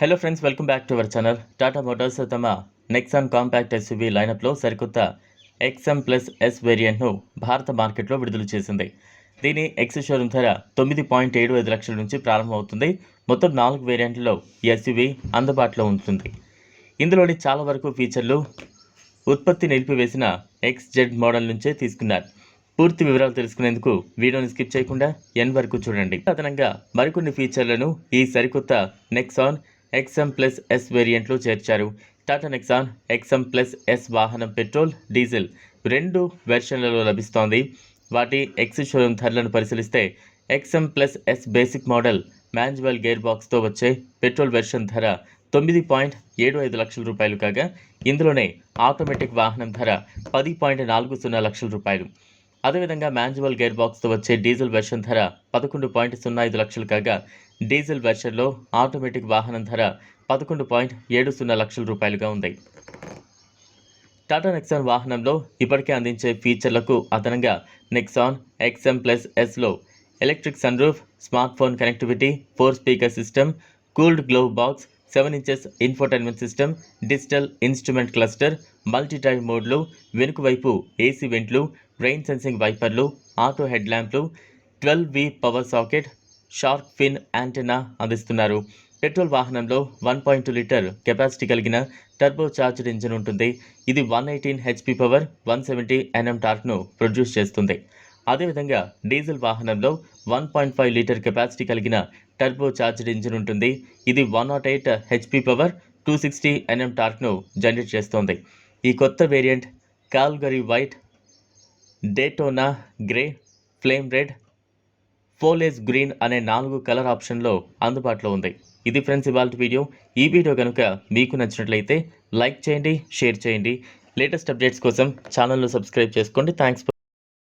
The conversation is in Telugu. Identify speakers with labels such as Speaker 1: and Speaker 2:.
Speaker 1: Hello friends welcome back to our channel Tata motors తమ నెక్సాన్ కాంపాక్ట్ ఎస్యూవీ లైనప్లో సరికొత్త ఎక్స్ఎం ప్లస్ ఎస్ వేరియంట్ను భారత మార్కెట్లో విడుదల చేసింది. దీని ఎక్స్ షోరూమ్ ధర తొమ్మిది పాయింట్ ఏడు ఐదు లక్షల నుంచి ప్రారంభమవుతుంది. మొత్తం నాలుగు వేరియంట్లలో ఈ ఎస్యూవీ అందుబాటులో ఉంటుంది. ఇందులోని చాలా వరకు ఫీచర్లు ఉత్పత్తి నిలిపివేసిన ఎక్స్ జెడ్ మోడల్ నుంచే తీసుకున్నారు. పూర్తి వివరాలు తెలుసుకునేందుకు వీడియోని స్కిప్ చేయకుండా ఎన్ వరకు చూడండి. అదనంగా మరికొన్ని ఫీచర్లను ఈ సరికొత్త నెక్సాన్ ఎక్స్ఎం ప్లస్ ఎస్ వేరియంట్లో చేర్చారు. Tata Nexon XM plus S వాహనం పెట్రోల్ డీజిల్ రెండు వెర్షన్లలో లభిస్తోంది. వాటి ఎక్స్ షోరూమ్ ధరలను పరిశీలిస్తే XM plus S basic model manual gear బాక్స్తో వచ్చే పెట్రోల్ వెర్షన్ ధర తొమ్మిది పాయింట్ ఏడు ఐదు లక్షల రూపాయలు కాగా ఇందులోనే ఆటోమేటిక్ వాహనం ధర పది పాయింట్ నాలుగు సున్నా లక్షల రూపాయలు. అదేవిధంగా మాన్యువల్ గేర్ బాక్స్తో వచ్చే డీజిల్ వెర్షన్ ధర పదకొండు పాయింట్ సున్నా ఐదు లక్షలు కాగా డీజిల్ వెర్షన్లో ఆటోమేటిక్ వాహనం ధర పదకొండు పాయింట్ ఏడు సున్నా లక్షల రూపాయలుగా ఉంది. టాటా నెక్సాన్ వాహనంలో ఇప్పటికే అందించే ఫీచర్లకు అదనంగా Nexon XM plus ఎస్లో electric sunroof smartphone connectivity four speaker system cooled glove box seven inches infotainment system digital instrument cluster multi drive మోడ్లు వెనుక వైపు ఏసీ వెంట్లు రెయిన్ సెన్సింగ్ వైపర్లు auto head ల్యాంప్లు twelve V power socket shark fin antenna అందిస్తున్నారు. పెట్రోల్ వాహనంలో one point two litre capacity కలిగిన టర్బో చార్జ్డ్ ఇంజిన్ ఉంటుంది. ఇది one eighteen HP power one seventy NM టార్క్ను produce చేస్తుంది. అదేవిధంగా డీజిల్ వాహనంలో one point five litre capacity కలిగిన టర్బో చార్జ్డ్ ఇంజిన్ ఉంటుంది. ఇది one nought eight HP power two sixty NM టార్క్ను generate చేస్తోంది. ఈ కొత్త variant Calgary white Daytona grey flame red foliage green అనే నాలుగు కలర్ ఆప్షన్లో అందుబాటులో ఉంది. ఇది ఫ్రెండ్స్ ఇవాళ వీడియో. ఈ వీడియో కనుక మీకు నచ్చినట్లయితే లైక్ చేయండి షేర్ చేయండి. లేటెస్ట్ అప్డేట్స్ కోసం ఛానల్ను సబ్స్క్రైబ్ చేసుకోండి. థ్యాంక్స్